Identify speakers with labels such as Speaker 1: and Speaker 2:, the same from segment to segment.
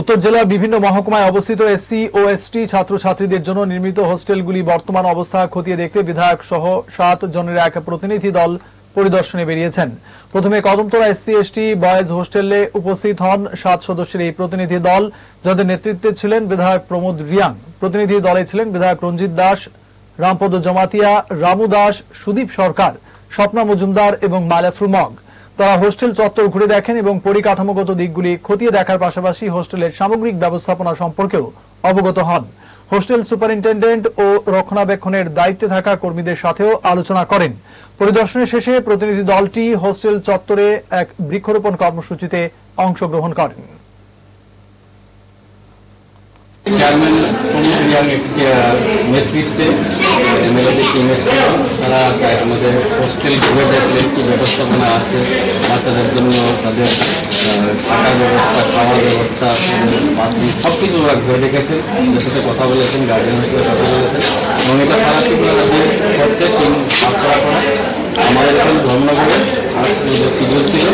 Speaker 1: উত্তর জেলার বিভিন্ন মহকুমায় অবস্থিত এসসি ও এসটি ছাত্রছাত্রীদের জন্য নির্মিত হোস্টেলগুলি বর্তমান অবস্থা খতিয়ে দেখতে বিধায়ক সহ সাত জনের এক প্রতিনিধি দল পরিদর্শনে বেরিয়েছেন। প্রথমে কদমতলা এসসি, এসটি, বয়েজ হোস্টেলে উপস্থিত হন সাত সদস্যের এই প্রতিনিধি দল, যাদের নেতৃত্বে ছিলেন বিধায়ক প্রমোদ রিয়াং। প্রতিনিধি দলে ছিলেন বিধায়ক রঞ্জিত দাস, রামপদ জমাতিয়া, রামু দাস, সুদীপ সরকার, স্বপ্না মজুমদার এবং মালাফরু মগ। তারা হোস্টেল চত্বর ঘুরে দেখেন এবং পরিকাঠামোগত দিকগুলি খতিয়ে দেখার পাশাপাশি হোস্টেলের সামগ্রিক ব্যবস্থাপনা সম্পর্কেও অবগত হন। হোস্টেল সুপারিনটেন্ডেন্ট ও রক্ষণাবেক্ষণের দায়িত্বে থাকা কর্মীদের সাথেও আলোচনা করেন। পরিদর্শনের শেষে প্রতিনিধি দলটি হোস্টেল চত্বরে এক বৃক্ষরোপণ কর্মসূচিতে অংশগ্রহণ করেন।
Speaker 2: চেয়ারম্যান আহ, নেতৃত্বে এমএলএদের টিম এসেছিল তারা আমাদের হোস্টেল ঘুরে দেখলেন কি ব্যবস্থাপনা আছে বাচ্চাদের জন্য তাদের থাকার ব্যবস্থা খাওয়ার ব্যবস্থা বাথরুম সব কিছু ওরা ঘুরে দেখেছেন ওদের সাথে কথা বলেছেন গার্জেনের সাথে কথা বলেছেন। এবং এটা সারা ত্রিপুরা হচ্ছে টিম করা আমাদের এখানে ধর্মনগরে আর যে শিডিউল ছিল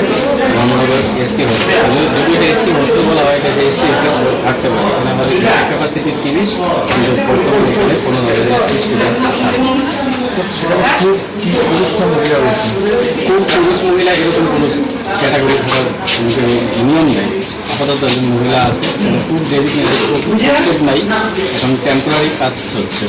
Speaker 2: ধর্মনগর এসটি হোস্টেল যদি এসটি বলা হয় এটা এসটি হোস্টেল থাকতে পারে এখানে আমাদের ক্যাপাসিটি তিরিশ কিন্তু বর্তমানে এখানে কোনো ধরনের এসটি স্টুডেন্ট
Speaker 3: কি পুরুষ মহিলা রয়েছে?
Speaker 2: খুব পুরুষ মহিলা এরকম কোনো ক্যাটাগরি থাকার নিয়ম নেই। আপাতত একজন মহিলা আছে খুব দেরি নাই এখন টেম্পোরারি কাজ চলছে।